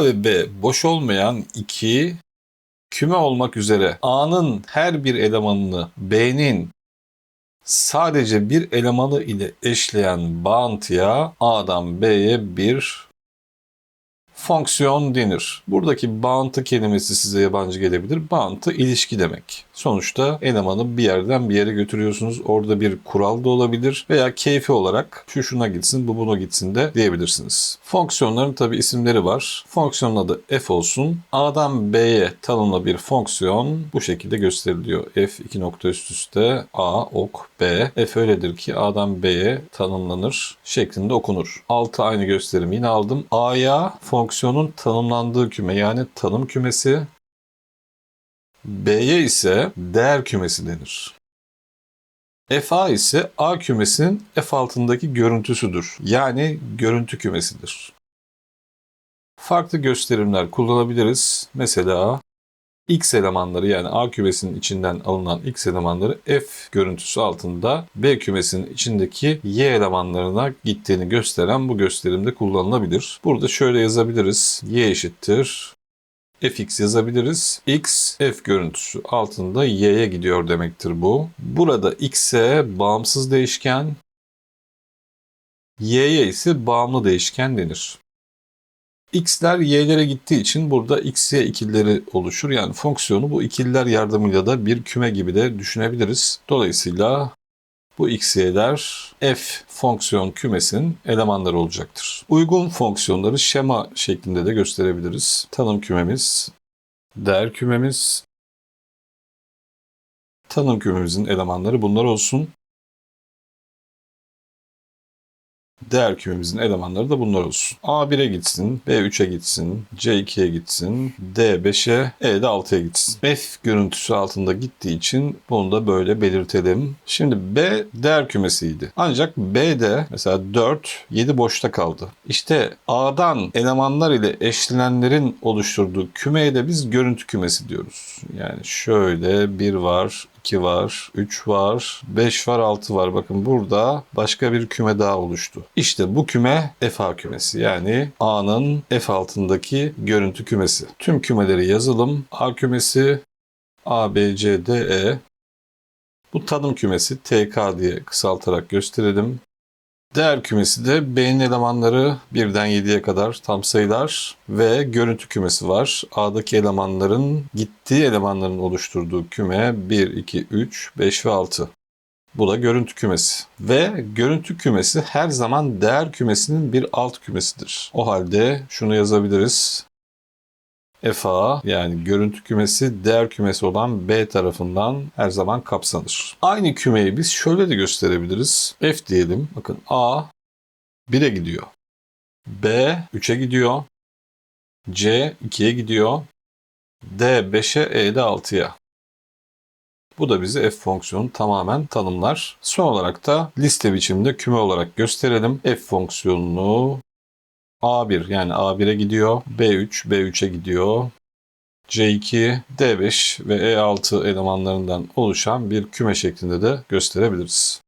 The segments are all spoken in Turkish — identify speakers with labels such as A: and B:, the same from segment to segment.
A: A ve B boş olmayan iki küme olmak üzere A'nın her bir elemanını B'nin sadece bir elemanı ile eşleyen bağıntıya A'dan B'ye bir fonksiyon denir. Buradaki bağıntı kelimesi size yabancı gelebilir. Bağıntı ilişki demek. Sonuçta elemanı bir yerden bir yere götürüyorsunuz. Orada bir kural da olabilir veya keyfi olarak şu şuna gitsin, bu buna gitsin de diyebilirsiniz. Fonksiyonların tabi isimleri var. Fonksiyonun adı f olsun. A'dan B'ye tanımlı bir fonksiyon bu şekilde gösteriliyor. f iki nokta üst üste A ok B. F öyledir ki A'dan B'ye tanımlanır şeklinde okunur. Altı aynı gösterimi yine aldım. A'ya fonksiyonun tanımlandığı küme yani tanım kümesi B'ye ise değer kümesi denir. FA ise A kümesinin F altındaki görüntüsüdür. Yani görüntü kümesidir. Farklı gösterimler kullanabiliriz. Mesela X elemanları yani A kümesinin içinden alınan X elemanları F görüntüsü altında B kümesinin içindeki Y elemanlarına gittiğini gösteren bu gösterimde kullanılabilir. Burada şöyle yazabiliriz. Y eşittir fx yazabiliriz. x f görüntüsü altında y'ye gidiyor demektir bu. Burada x'e bağımsız değişken, y'ye ise bağımlı değişken denir. X'ler y'lere gittiği için burada x, y ikilileri oluşur. Yani fonksiyonu bu ikililer yardımıyla da bir küme gibi de düşünebiliriz. Dolayısıyla bu x, y'ler f fonksiyon kümesinin elemanları olacaktır. Uygun fonksiyonları şema şeklinde de gösterebiliriz. Tanım kümemiz, değer kümemiz, tanım kümemizin elemanları bunlar olsun. Değer kümemizin elemanları da bunlar olsun. A1'e gitsin, B3'e gitsin, C2'ye gitsin, D5'e, E de 6'ya gitsin. F görüntüsü altında gittiği için bunu da böyle belirtelim. Şimdi B değer kümesiydi. Ancak B'de mesela 4, 7 boşta kaldı. İşte A'dan elemanlar ile eşlenenlerin oluşturduğu kümeye de biz görüntü kümesi diyoruz. Yani şöyle 1 var, 2 var, 3 var, 5 var, 6 var. Bakın burada başka bir küme daha oluştu. İşte bu küme FA kümesi. Yani A'nın F altındaki görüntü kümesi. Tüm kümeleri yazalım. A kümesi A, B, C, D, E. Bu tanım kümesi TK diye kısaltarak gösterelim. Değer kümesi de B'nin elemanları 1'den 7'ye kadar tam sayılar ve görüntü kümesi var. A'daki elemanların gittiği elemanların oluşturduğu küme 1, 2, 3, 5 ve 6. Bu da görüntü kümesi. Ve görüntü kümesi her zaman değer kümesinin bir alt kümesidir. O halde şunu yazabiliriz. FA yani görüntü kümesi değer kümesi olan B tarafından her zaman kapsanır. Aynı kümeyi biz şöyle de gösterebiliriz. F diyelim. Bakın A 1'e gidiyor. B 3'e gidiyor. C 2'ye gidiyor. D 5'e, E de 6'ya. Bu da bizi f fonksiyonu tamamen tanımlar. Son olarak da liste biçiminde küme olarak gösterelim. f fonksiyonunu A1 yani A1'e gidiyor. B3, B3'e gidiyor. C2, D5 ve E6 elemanlarından oluşan bir küme şeklinde de gösterebiliriz.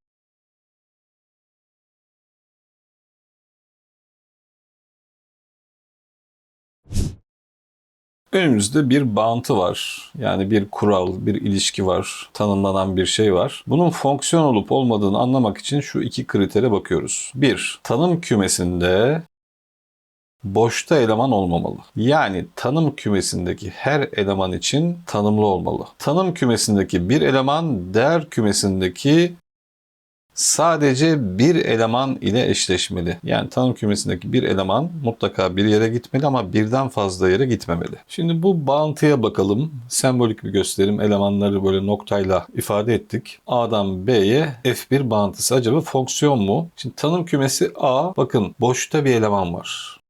A: Önümüzde bir bağıntı var. Yani bir kural, bir ilişki var. Tanımlanan bir şey var. Bunun fonksiyon olup olmadığını anlamak için şu iki kritere bakıyoruz. Bir, tanım kümesinde boşta eleman olmamalı. Yani tanım kümesindeki her eleman için tanımlı olmalı. Tanım kümesindeki bir eleman değer kümesindeki sadece bir eleman ile eşleşmeli. Yani tanım kümesindeki bir eleman mutlaka bir yere gitmeli ama birden fazla yere gitmemeli. Şimdi bu bağıntıya bakalım. Sembolik bir gösterim. Elemanları böyle noktayla ifade ettik. A'dan B'ye F1 bağıntısı. Acaba fonksiyon mu? Şimdi tanım kümesi A. Bakın boşta bir eleman var.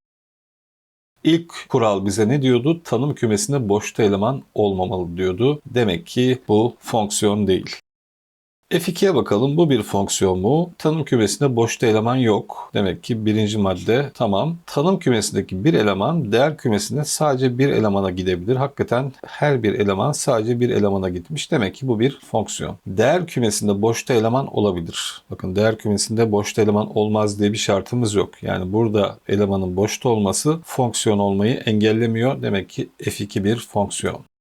A: İlk kural bize ne diyordu? Tanım kümesinde boşta eleman olmamalı diyordu. Demek ki bu fonksiyon değil. F2'ye bakalım. Bu bir fonksiyon mu? Tanım kümesinde boşta eleman yok. Demek ki birinci madde tamam. Tanım kümesindeki bir eleman değer kümesinde sadece bir elemana gidebilir. Hakikaten her bir eleman sadece bir elemana gitmiş. Demek ki bu bir fonksiyon. Değer kümesinde boşta eleman olabilir. Bakın değer kümesinde boşta eleman olmaz diye bir şartımız yok. Yani burada elemanın boşta olması fonksiyon olmayı engellemiyor. Demek ki F2 bir fonksiyon.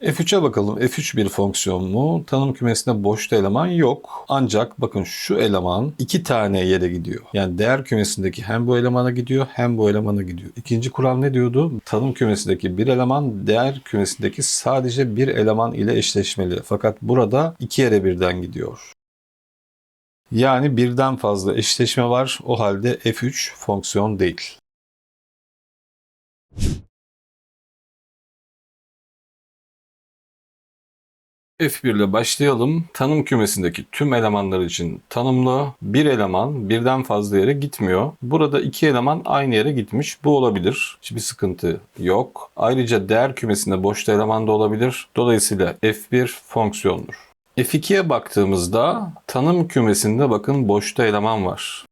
A: F3'e bakalım. F3 bir fonksiyon mu? Tanım kümesinde boşta eleman yok. Ancak bakın şu eleman iki tane yere gidiyor. Yani değer kümesindeki hem bu elemana gidiyor hem bu elemana gidiyor. İkinci kural ne diyordu? Tanım kümesindeki bir eleman değer kümesindeki sadece bir eleman ile eşleşmeli. Fakat burada iki yere birden gidiyor. Yani birden fazla eşleşme var. O halde F3 fonksiyon değil. F1 ile başlayalım. Tanım kümesindeki tüm elemanlar için tanımlı bir eleman birden fazla yere gitmiyor. Burada iki eleman aynı yere gitmiş. Bu olabilir. Hiçbir sıkıntı yok. Ayrıca değer kümesinde boşta eleman da olabilir. Dolayısıyla F1 fonksiyondur. F2'ye baktığımızda tanım kümesinde bakın boşta eleman var.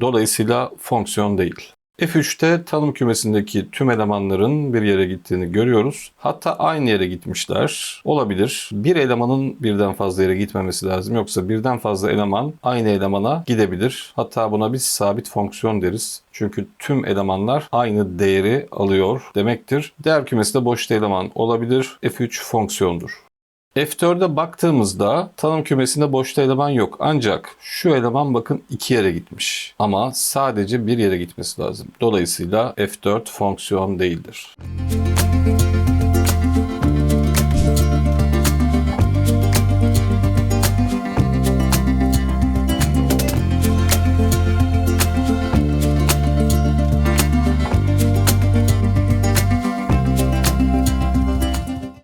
A: Dolayısıyla fonksiyon değil. F3'te tanım kümesindeki tüm elemanların bir yere gittiğini görüyoruz. Hatta aynı yere gitmişler. Olabilir. Bir elemanın birden fazla yere gitmemesi lazım. Yoksa birden fazla eleman aynı elemana gidebilir. Hatta buna biz sabit fonksiyon deriz. Çünkü tüm elemanlar aynı değeri alıyor demektir. Değer kümesinde boş eleman olabilir. F3 fonksiyondur. F4'e baktığımızda tanım kümesinde boşta eleman yok. Ancak şu eleman bakın iki yere gitmiş. Ama sadece bir yere gitmesi lazım. Dolayısıyla F4 fonksiyon değildir.